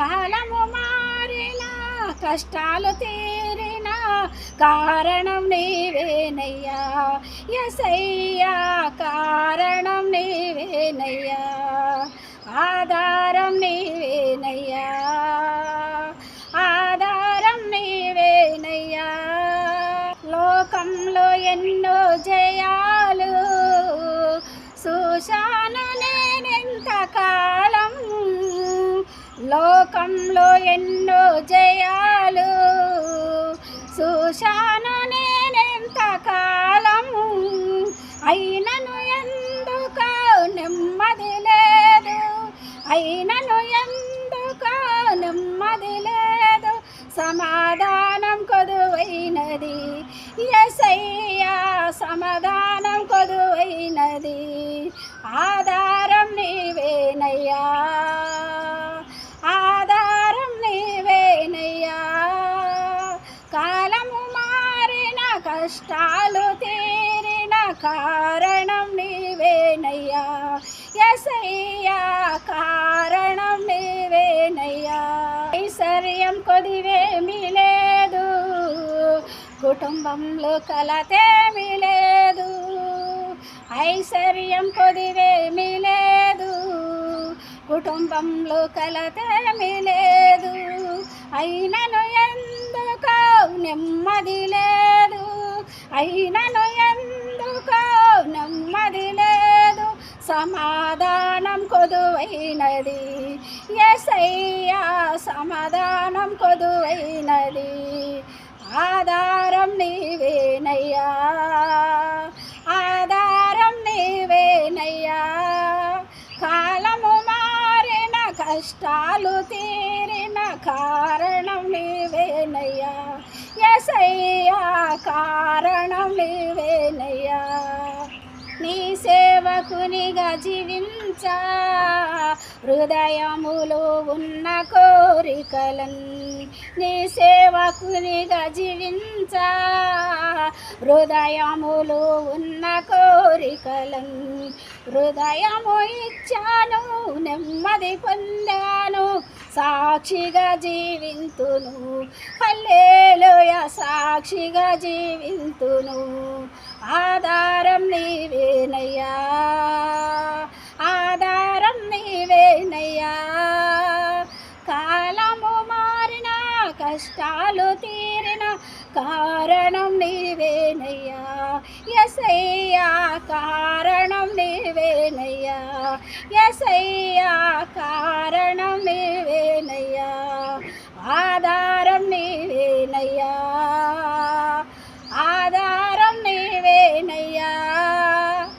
కాలము మారినా కష్టాలు తీరినా కారణం నీవేనయ్యా. ఎసయ్యా కారణం నీవేనయ్యా. లోకంలో ఎన్నో జయాలు. చూశాను నేనెంత కాలం అయినను ఎందుకు నెమ్మది లేదు. అయినను ఎందుకు నెమ్మది లేదు. సమాధానం కొదువైనది. ఎసయ్యా సమాధానం కొదువైనది. ఆ కష్టాలు తీరిన కారణం నీవేనయ్యా. ఎసయ్యా కారణం నీవేనయ్యా. ఐశ్వర్యం కొదివేమీ లేదు. కుటుంబంలో కలతేమీ లేదు. ఐశ్వర్యం కొదివేమీ లేదు. కుటుంబంలో కలతేమీ లేదు. అయినను ఎందుకో నెమ్మది లేదు అయినను ఎందుకో నెమ్మది లేదు. సమాధానం కొదువైనది. ఎసయ్యా సమాధానం కొదువైనది. ఆధారం నీవేనయ్యా. ఆధారం నీవేనయ్యా. కాలము మారిన కష్టాలు తీరిన కారణం ఎసయ్యా కారణం నీవేనయ్యా. నీ సేవకునిగా జీవించ. హృదయములు ఉన్న కోరికలన్ నీ సేవకునిగా జీవించ. హృదయములు ఉన్న కోరికలన్ హృదయము ఇచ్చాను నెమ్మది పొందా. సాక్షిగా జీవింతును. హల్లేలుయ సాక్షిగా జీవింతును. ఆధారం నీవేనయ్యా. ఆధారం నీవేనయ్యా. కాలము మారిన కష్టాలు తీరిన కారణం నీవేనయ్యా. ఎసయ్యా కారణం నీవేనయ్యా. ఎసయ్యా